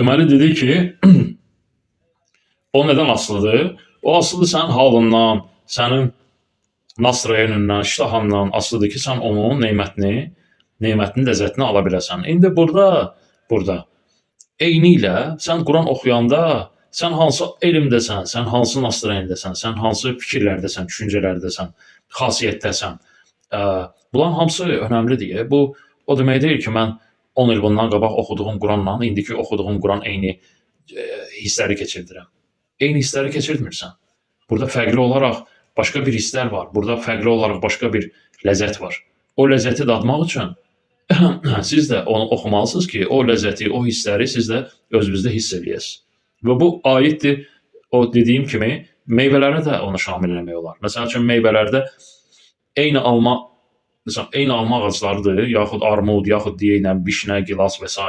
Deməli dedi ki, o nədən asılıdır? O asılıdır sənin halından, sənin nastroyenundan, iştahandan asılıdır ki, sən onun nemətini, nemətinin ləzzətini ala biləsən. İndi burada, burada eyni ilə sən Quran oxuyanda sən hansı elmdəsən, sən hansı nastroyendəsən, sən hansı fikirlərdəsən, düşüncələrdəsən, xasiyyətdəsən. Ə, Bunların hamısı önəmlidir. Bu o demək ki, mən 10 il bundan qabaq oxuduğum Quranla indiki oxuduğum Quran eyni ə, hissləri keçirdirəm. Eyni hissləri keçirtmirsən. Burada fərqli olaraq başqa bir hisslər var. Burada fərqli olaraq başqa bir ləzzət var. O ləzzəti dadmaq üçün siz də onu oxumalısınız ki, o ləzzəti, o hissləri siz də özünüzdə hiss eləyəsiniz. Və bu aiddir o dediyim kimi meyvələrə də onu şamil etmək olar. Məsəl üçün meyvələrdə eyni alma məsələn eyni alma ağaclarıdır, yaxud armud, yaxud deyək vişnə, gilas və s.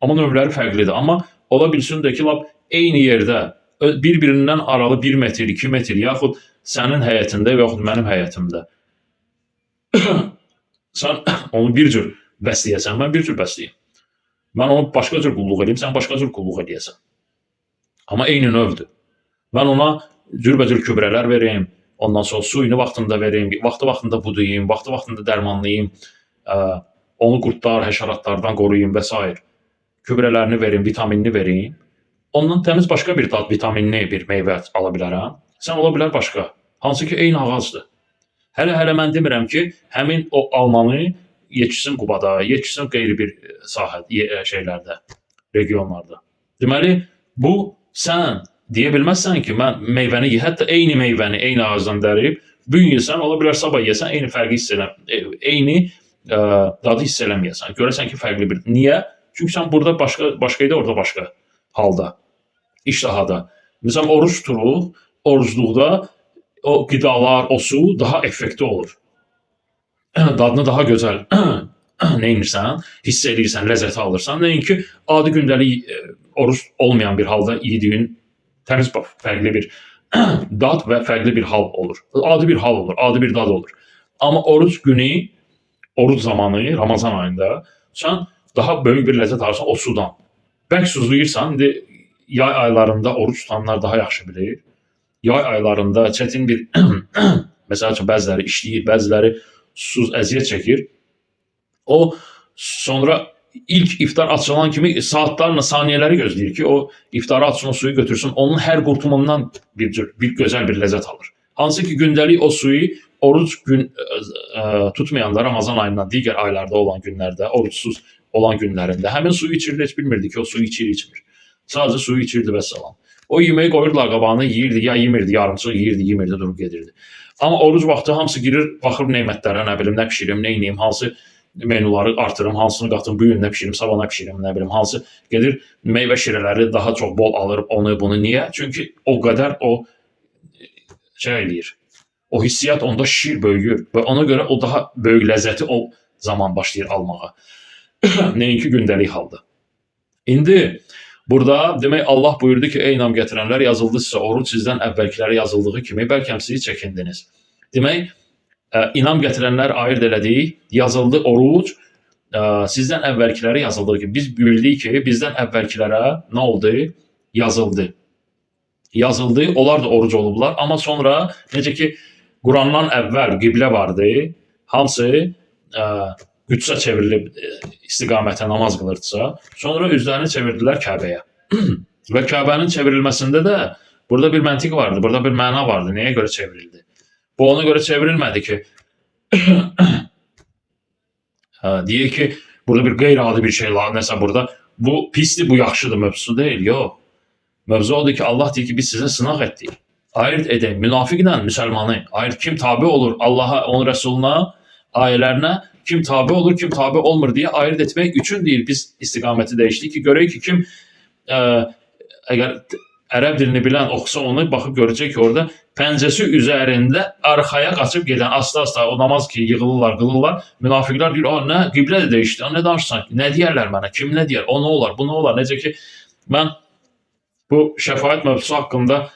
Amma növləri fərqlidir. Amma ola bilsin də ki, lap eyni yerdə bir-birindən aralı 1 metr, 2 metr, yaxud sənin həyətində və yaxud mənim həyətimdə sən onu bir cür bəsləyəsən, mən bir cür bəsləyim. Mən onu başqa cür qulluq edeyim, sən başqa cür qulluq edəsən. Amma eyni növdür. Mən ona cürbəcür gübrələr vereyim, ondan sonra suyunu vaxtında vereyim, vaxtı vaxtında budayım, vaxtı vaxtında dərmanlayım, ə, onu qurtlar, həşəratlardan qoruyum və s. Gübrələrini verim, vitaminini vereyim. Ondan təmiz başqa bir dad vitaminli bir meyvə ala bilərəm. Sən ola bilər başqa. Hansı ki eyni ağacdır. Hələ hələ mən demirəm ki, həmin o almanı yetişsin Qubada, yetişsin qeyri bir sahə ye- şeylərdə, regionlarda. Deməli, bu sən deyə bilməzsən ki, mən meyvəni ye, hətta eyni meyvəni eyni ağacdan dərib, bu ola bilər sabah yesən, eyni fərqi hiss elə, e, eyni ə, dadı hiss eləməyəsən. Görəsən ki, fərqli bir. Niyə? Çünki sən burada başqa başqa idi, orada başqa halda, iştahada. Məsələn, oruç tuturuq, orucluqda o qidalar, o su daha effektiv olur. Dadını daha gözəl neymirsən, hiss edirsən, ləzzəti alırsan. Nəinki adi gündəlik e, oruç olmayan bir halda yediyin təmiz bax, fərqli bir dad və fərqli bir hal olur. Adi bir hal olur, adi bir dad olur. Amma oruç günü, oruç zamanı, Ramazan ayında sən daha böyük bir ləzzət alırsan o sudan. Bərk suzlayırsan, indi yay aylarında oruç tutanlar daha yaxşı bilir. Yay aylarında çətin bir məsəl üçün bəziləri işləyir, bəziləri susuz əziyyət çəkir. O sonra ilk iftar açılan kimi saatlarla saniyələri gözləyir ki, o iftarı açsın, o suyu götürsün. Onun hər qurtumundan bir cür, bir gözəl bir ləzzət alır. Hansı ki gündəlik o suyu oruç gün ə, ə, tutmayanda Ramazan ayından digər aylarda olan günlərdə, oruçsuz olan günlərində həmin suyu içirdi, heç bilmirdi ki, o suyu içir, içmir. Sadəcə suyu içirdi və salam. O yeməyi qoyurdular qabağına, yeyirdi, ya yemirdi, yarımçıq yeyirdi, yemirdi, durub gedirdi. Amma oruc vaxtı hamısı girir, baxır nemətlərə, nə bilim, nə bişirim, nə edeyim, hansı menuları artırım, hansını qatım, bu gün nə bişirim, sabah nə bişirim, nə bilim, hansı gedir meyvə şirələri daha çox bol alır, onu bunu niyə? Çünki o qədər o şey eləyir. O hissiyat onda şişir, böyüyür və ona görə o daha böyük ləzzəti o zaman başlayır almağa. Nəinki gündəlik halda. İndi burada demək Allah buyurdu ki, ey inam gətirənlər yazıldı sizə oruç sizdən əvvəlkilərə yazıldığı kimi bəlkə siz çəkindiniz. Demək, inam gətirənlər ayırd elədik, yazıldı oruc ə, sizdən əvvəlkilərə yazıldığı kimi biz bildik ki, bizdən əvvəlkilərə nə oldu? Yazıldı. Yazıldı, onlar da oruc olublar, amma sonra necə ki Qurandan əvvəl qiblə vardı, hamısı ə, Qüdsə çevrilib ə, istiqamətə namaz qılırdısa, sonra üzlərini çevirdilər Kəbəyə. Və Kəbənin çevrilməsində də burada bir məntiq vardı, burada bir məna vardı. Nəyə görə çevrildi? Bu ona görə çevrilmədi ki, hə, deyək ki, burada bir qeyri-adi bir şey var, nəsə burada bu pisdir, bu yaxşıdır mövzusu deyil. Yox. Mövzu odur ki, Allah deyir ki, biz sizə sınaq etdik. Ayırt edin, münafiqlə müsəlmanı. Ayırt kim tabe olur Allaha, onun Rəsuluna, ayələrinə, kim tabe olur, kim tabe olmur deyə ayırt etmək üçün deyir biz istiqaməti dəyişdik ki, görək ki, kim əgər t- ərəb dilini bilən oxusa onu baxıb görəcək ki, orada pəncəsi üzərində arxaya qaçıb gedən asta-asta o namaz ki, yığılırlar, qılırlar. Münafiqlər deyir, "A, nə qiblə də dəyişdi, a, nə danışırsan? Nə deyərlər mənə? Kim nə deyər? O nə olar? Bu nə olar?" Necə ki, mən bu şəfaət mövzusu haqqında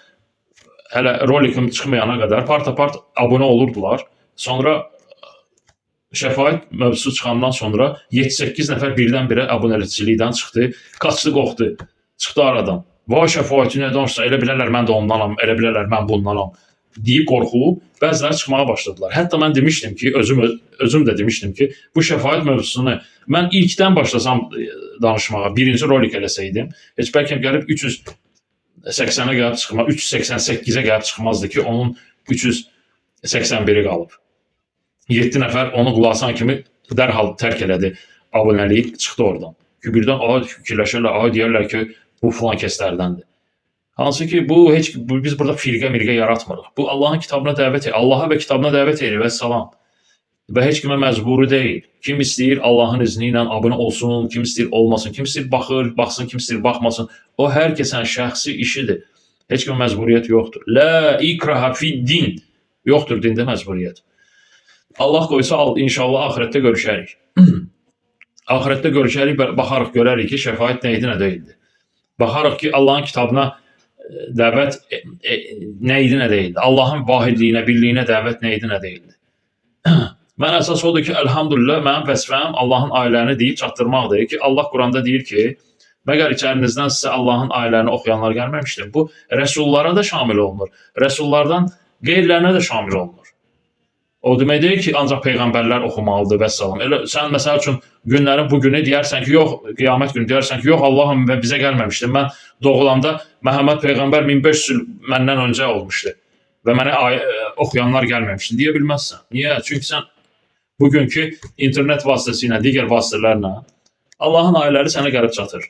hələ rolikim çıxmayana qədər part-apart abunə olurdular. Sonra şəfaət mövzusu çıxandan sonra 7-8 nəfər birdən-birə abunəçilikdən çıxdı, qaçdı, qorxdu. çıxdı aradan. Vay şəfaəti nə danışsa, elə bilərlər mən də ondanam, elə bilərlər mən bundanam deyib qorxub bəziləri çıxmağa başladılar. Hətta mən demişdim ki, özüm özüm də demişdim ki, bu şəfaət mövzusunu mən ilkdən başlasam e, danışmağa, birinci rolik eləsəydim, heç bəlkə gəlib 380-ə gəlib çıxma, 388-ə gəlib çıxmazdı ki, onun 381-i qalıb. 7 nəfər onu qulasan kimi dərhal tərk elədi abunəliyi, çıxdı oradan. Ki birdən ay fikirləşirlər, ay deyərlər ki, bu filan kəslərdəndir. Hansı ki bu heç bu, biz burada firqə mirqə yaratmırıq. Bu Allahın kitabına dəvət edir. Allaha və kitabına dəvət edir və salam. Və heç kimə məcburi deyil. Kim istəyir Allahın izni ilə abunə olsun, kim istəyir olmasın, kim istəyir baxır, baxsın, kim istəyir baxmasın. O hər kəsin şəxsi işidir. Heç kimə məcburiyyət yoxdur. La ikraha fid-din. Yoxdur dində məcburiyyət. Allah qoysa inşallah axirətdə görüşərik. axirətdə görüşərik, baxarıq görərik ki, şəfaət nə idi, nə deyildi. Baxarıq ki, Allahın kitabına e, dəvət e, e, nə idi, nə deyildi. Allahın vahidliyinə, birliyinə dəvət nə idi, nə deyildi. Mən əsas odur ki, elhamdülillah mənim vəzifəm Allahın ayələrini deyib çatdırmaqdır ki, Allah Quranda deyir ki, məgər içərinizdən sizə Allahın ayələrini oxuyanlar gəlməmişdir. Bu rəsullara da şamil olunur. Rəsullardan qeyrilərinə də şamil olunur. O demək deyil ki, ancaq peyğəmbərlər oxumalıdır və salam. Elə sən məsəl üçün günlərin bu günü deyərsən ki, yox, qiyamət günü deyərsən ki, yox, Allahım və bizə gəlməmişdi. Mən doğulanda Məhəmməd peyğəmbər 1500 il məndən öncə olmuşdu və mənə oxuyanlar gəlməmişdi deyə bilməzsən. Niyə? Çünki sən bugünkü internet vasitəsilə, digər vasitələrlə Allahın ayələri sənə gəlib çatır.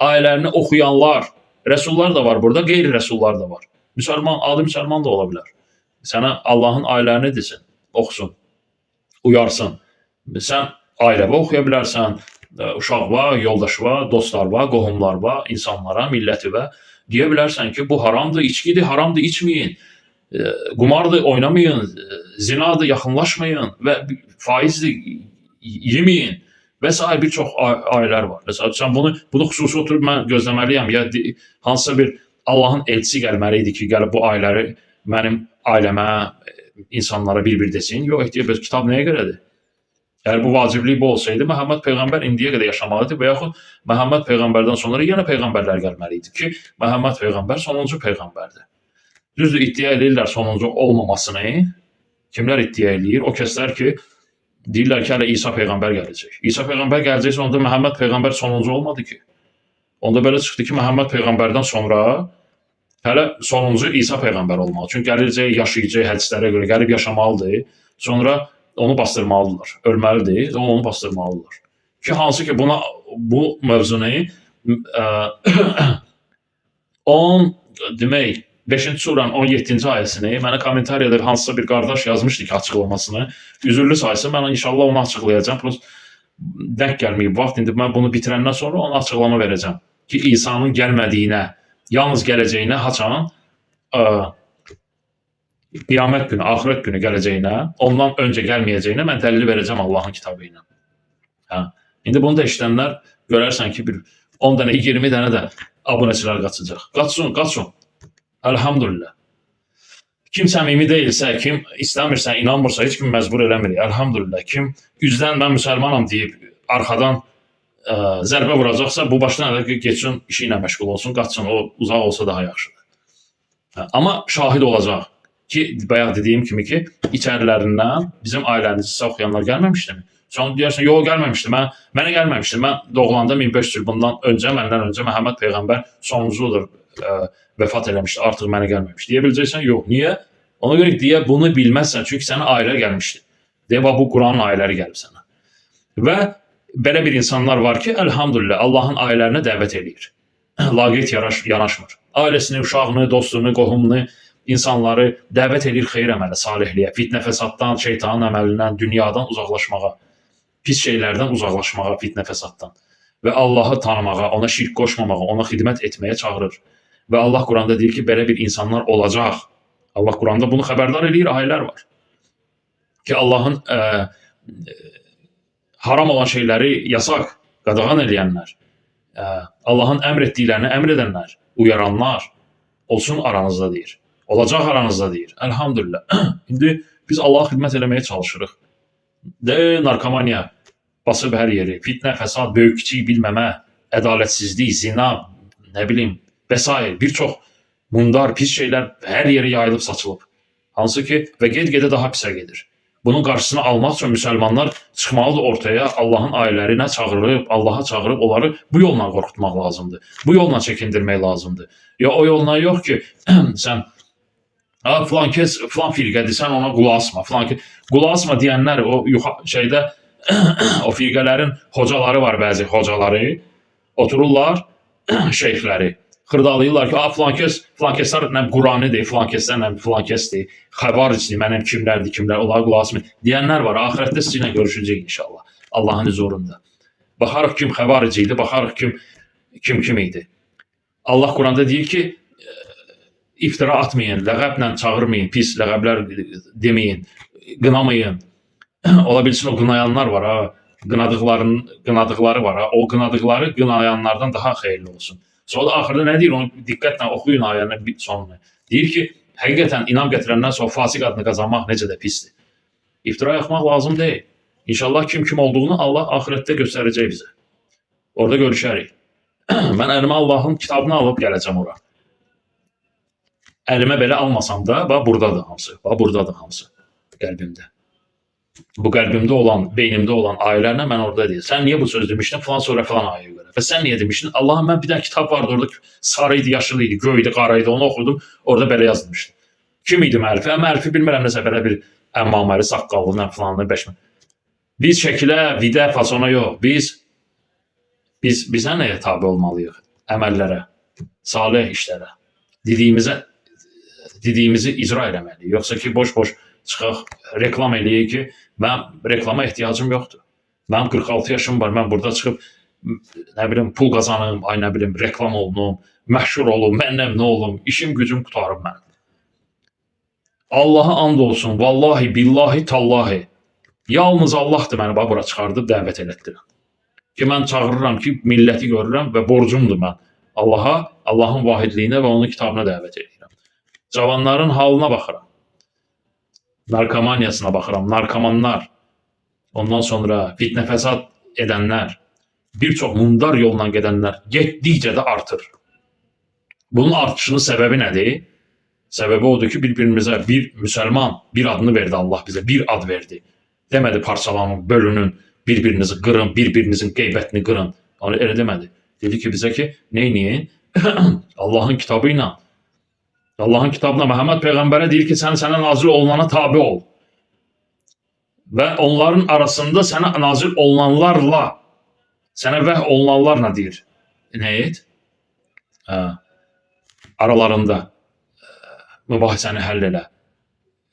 Ayələrini oxuyanlar, rəsullar da var burada, qeyri-rəsullar da var. Müsəlman, adi müsəlman da ola bilər. Sənə Allahın ayələrini desin oxusun, uyarsın. Sən ailəvə oxuya bilərsən, e, uşaqva, yoldaşva, dostlarva, qohumlarva, insanlara, millətivə deyə bilərsən ki, bu haramdır, içkidir, haramdır, içməyin. E, qumardır, oynamayın, e, zinadır, yaxınlaşmayın və faizdir, yeməyin və s. bir çox ayələr var. Məsələn, sən bunu bunu xüsusi oturub mən gözləməliyəm ya hansısa bir Allahın elçisi gəlməli idi ki, gəlib bu ayələri mənim ailəmə, insanlara bir-bir desin. Yox, ehtiyac bəs kitab nəyə görədir? Əgər bu vaciblik bu olsaydı, Məhəmməd peyğəmbər indiyə qədər yaşamalı idi və yaxud Məhəmməd peyğəmbərdən sonra yenə peyğəmbərlər gəlməli idi ki, Məhəmməd peyğəmbər sonuncu peyğəmbərdir. Düzdür, iddia edirlər sonuncu olmamasını. Kimlər iddia eləyir? O kəslər ki, deyirlər ki, hələ İsa peyğəmbər gələcək. İsa peyğəmbər gələcəksə onda Məhəmməd peyğəmbər sonuncu olmadı ki. Onda belə çıxdı ki, Məhəmməd peyğəmbərdən sonra hələ sonuncu İsa peyğəmbər olmalı. Çünki gələcək yaşayacaq hədislərə görə gəlib yaşamalıdır. Sonra onu bastırmalıdırlar. Ölməlidir, onu bastırmalıdırlar. Ki hansı ki buna bu mövzunu ə, 10 demək 5-ci suranın 17-ci ayəsini mənə kommentariyada hansısa bir qardaş yazmışdı ki, açıqlamasını. Üzürlü sayısı mən inşallah onu açıqlayacağam. Plus denk gəlməyib vaxt indi mən bunu bitirəndən sonra ona açıqlama verəcəm ki, İsa'nın gəlmədiyinə yalnız gələcəyinə haçan ə, qiyamət günü, axirət günü gələcəyinə, ondan öncə gəlməyəcəyinə mən dəlil verəcəm Allahın kitabı ilə. Hə. İndi bunu da eşidənlər görərsən ki, bir 10 dənə, 20 dənə də abunəçilər qaçacaq. Qaçsın, qaçsın. Elhamdülillah. Kim səmimi deyilsə, kim istəmirsə, inanmırsa, heç kim məcbur eləmir. Elhamdülillah. Kim üzdən mən müsəlmanam deyib arxadan ə, zərbə vuracaqsa, bu başdan əvvəl getsin, işi ilə məşğul olsun, qaçsın, o uzaq olsa daha yaxşıdır. Hə, amma şahid olacaq ki, bayaq dediyim kimi ki, içərilərindən bizim ailəmizi sizə oxuyanlar gəlməmişdimi? Sonra deyərsən, yox gəlməmişdi. Mən mənə gəlməmişdi. Mən doğulanda 1500 il bundan öncə, məndən öncə Məhəmməd peyğəmbər sonuncudur ə, vəfat eləmişdi. Artıq mənə gəlməmişdi. Deyə biləcəksən, yox. Niyə? Ona görə deyə bunu bilməzsən, çünki sənə ailə gəlmişdi. Deyə bu Quranın ayələri gəlib sənə. Və belə bir insanlar var ki, elhamdülillah Allahın ayələrinə dəvət eləyir. Laqeyd yanaşmır. Ailəsini, uşağını, dostunu, qohumunu, insanları dəvət edir xeyir əmələ, salihliyə, fitnə fəsaddan, şeytanın əməlindən, dünyadan uzaqlaşmağa, pis şeylərdən uzaqlaşmağa, fitnə fəsaddan və Allahı tanımağa, ona şirk qoşmamağa, ona xidmət etməyə çağırır. Və Allah Quranda deyir ki, belə bir insanlar olacaq. Allah Quranda bunu xəbərdar eləyir, ayələr var. Ki Allahın ə, haram olan şeyləri yasaq, qadağan edənlər, ə, Allahın əmr etdiklərini əmr edənlər, uyaranlar olsun aranızda deyir. Olacaq aranızda deyir. Elhamdülillah. İndi biz Allaha xidmət eləməyə çalışırıq. De narkomaniya basıb hər yeri, fitnə, fəsad, böyük kiçik bilməmə, ədalətsizlik, zina, nə bilim, vesaire bir çox mundar, pis şeylər hər yerə yayılıb saçılıb. Hansı ki və get-gedə daha pisə gedir. Bunun qarşısını almaq üçün müsəlmanlar çıxmalıdır ortaya, Allahın ayələrinə çağırıb, Allaha çağırıb onları bu yolla qorxutmaq lazımdır. Bu yolla çəkindirmək lazımdır. Ya o yolla yox ki, sən Ha falan kes falan firqədir, sən ona qulaq asma. Falan ki, qulaq asma deyənlər o yuxa şeydə o firqələrin hocaları var bəzi hocaları. Otururlar şeyxləri xırdalayırlar ki, "A falan keslər nə Quranidir, falan keslər nə falan kesdir, xəbaricdir, mənim kimlərdir, kimlər, onlara qulaq asmayın." deyənlər var. Axirətdə sizinlə görüşəcəyik inşallah. Allahın huzurunda. Baxarıq kim xəbarici idi, baxarıq kim kim kim idi. Allah Quranda deyir ki, iftira atmayın, ləqəblə çağırmayın, pis ləqəblər deməyin, qınamayın. Ola bilsin o qınayanlar var ha, qınadıqların qınadıqları var ha. O qınadıqları qınayanlardan daha xeyirli olsun. Sonra axırda nə deyir? Onu diqqətlə oxuyun ayənin bir sonunu. Deyir ki, həqiqətən inam gətirəndən sonra fasiq adını qazanmaq necə də pisdir. İftira yaxmaq lazım deyil. İnşallah kim kim olduğunu Allah axirətdə göstərəcək bizə. Orada görüşərik. Mən əlimə Allahın kitabını alıb gələcəm ora. Əlimə belə almasam da, bax burdadır hamısı. Bax burdadır hamısı qəlbimdə. Bu qəlbimdə olan, beynimdə olan ayələrlə mən orada deyir. Sən niyə bu söz demişdin? Falan sonra falan ayəyə. Və sən niyə demişdin? Allahım mən bir dənə kitab vardı orada sarı idi, yaşıl idi, göy idi, qara idi. Onu oxudum. Orada belə yazılmışdı. Kim idi müəllifi? Hə, müəllifi bilmirəm nəsə belə bir əmmaməli, saqqallı, nə falanlı, beşmə. Biz şəkilə, vidə, fasona yox. Biz biz bizə nəyə tabe olmalıyıq? Əməllərə, salih işlərə. Dediyimizə dediyimizi icra eləməliyik. Yoxsa ki boş-boş çıxaq reklam eləyək ki, mən reklama ehtiyacım yoxdur. Mənim 46 yaşım var. Mən burada çıxıb nə bilim pul qazanım, ay nə bilim reklam olunum, məşhur olum, məndən nə olum, işim gücüm qutarıb mən. Allaha and olsun, vallahi, billahi, tallahi. Yalnız Allahdır məni bax bura çıxardıb dəvət elətdirən. Ki mən çağırıram ki, milləti görürəm və borcumdur mən Allaha, Allahın vahidliyinə və onun kitabına dəvət edirəm. Cavanların halına baxıram. Narkomaniyasına baxıram. Narkomanlar, ondan sonra fitnə fəsad edənlər, bir çox mundar yolla gedənlər getdikcə də artır. Bunun artışının səbəbi nədir? Səbəbi odur ki, bir-birimizə bir müsəlman bir adını verdi Allah bizə, bir ad verdi. Demədi parçalanın, bölünün, bir-birinizi qırın, bir-birinizin qeybətini qırın. Onu elə demədi. Dedi ki bizə ki, neyləyin? Allahın kitabı ilə Allahın kitabına Məhəmməd peyğəmbərə deyir ki, sən sənə nazil olunana tabe ol. Və onların arasında sənə nazil olunanlarla sənə vəh olunanlarla deyir. Nə et? Aralarında ə, mübahisəni həll elə.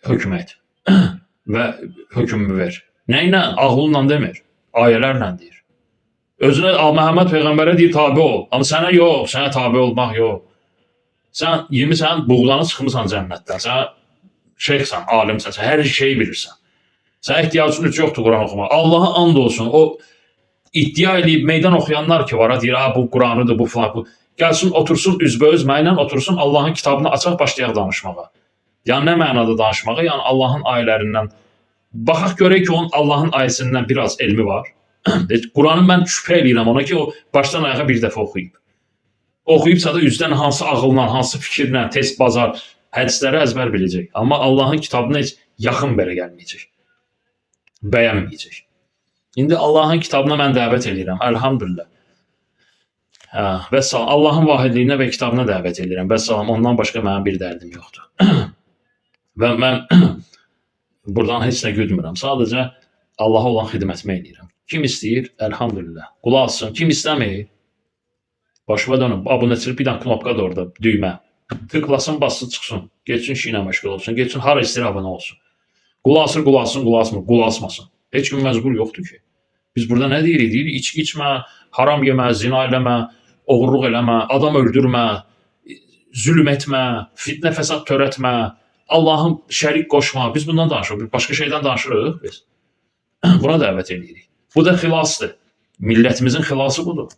Hökm et. Və hökmü ver. Nə ilə? Ağılla demir. Ayələrlə deyir. Özünə Məhəmməd peyğəmbərə deyir tabe ol. Amma sənə yox, sənə tabe olmaq yox. Sən yemisən, buğlanı çıxmısan cənnətdən. Sən şeyxsən, alimsən, sən hər şeyi bilirsən. Sən ehtiyacın heç yoxdur Quran oxumağa. Allaha and olsun. O iddia edib meydan oxuyanlar ki var, deyir, "Ha, bu Quranıdır, bu falan bu." Gəlsin, otursun üzbəüz mənlə, otursun Allahın kitabını açaq başlayaq danışmağa. Yəni nə mənada danışmağa? Yəni Allahın ayələrindən baxaq görək ki, onun Allahın ayəsindən biraz elmi var. Quranı mən şübhə eləyirəm ona ki, o başdan ayağa bir dəfə oxuyub. Oxuyubsa da üzdən hansı ağılla, hansı fikirlə, test bazar hədisləri əzbər biləcək. Amma Allahın kitabına heç yaxın belə gəlməyəcək. Bəyənməyəcək. İndi Allahın kitabına mən dəvət edirəm. Elhamdülillah. Hə, və salam Allahın vahidliyinə və kitabına dəvət edirəm. Və salam ondan başqa mənim bir dərdim yoxdur. və mən buradan heç nə güdmürəm. Sadəcə Allaha olan xidmətimi edirəm. Kim istəyir, elhamdülillah. Qulaq assın. Kim istəmir, başıma dönüb abunəçilik bir dənə knopka da orada, düymə. Tıklasın, bassın, çıxsın. Geçsin işinə məşğul olsun. Geçsin hara istəyir abunə olsun. Qulaq asır, qulaq assın, qulaq asmır, qulaq asmasın. Heç kim məcbur yoxdur ki. Biz burada nə deyirik? Deyirik içki içmə, haram yemə, zina eləmə, oğurluq eləmə, adam öldürmə, zülm etmə, fitnə fəsad törətmə, Allahın şərik qoşma. Biz bundan danışırıq. Başqa şeydən danışırıq biz. Buna dəvət edirik. Bu da xilasdır. Millətimizin xilası budur.